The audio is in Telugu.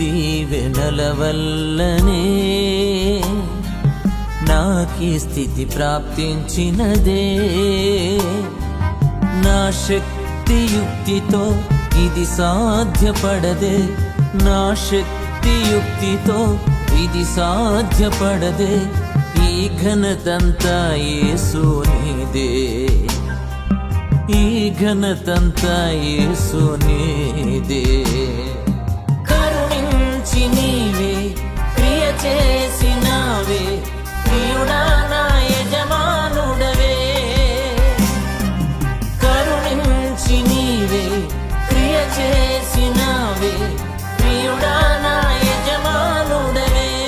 దీవెనల వల్లనే నాకి స్థితి ప్రాప్తించినదే. నా శక్తి యుక్తితో ఇది సాధ్యపడదే. నా శక్తి యుక్తితో ఇది సాధ్యపడదే. ఈ ఘనతంతా యేసు నీదే ఈ ఘనతంతా యేసు చేసినవి.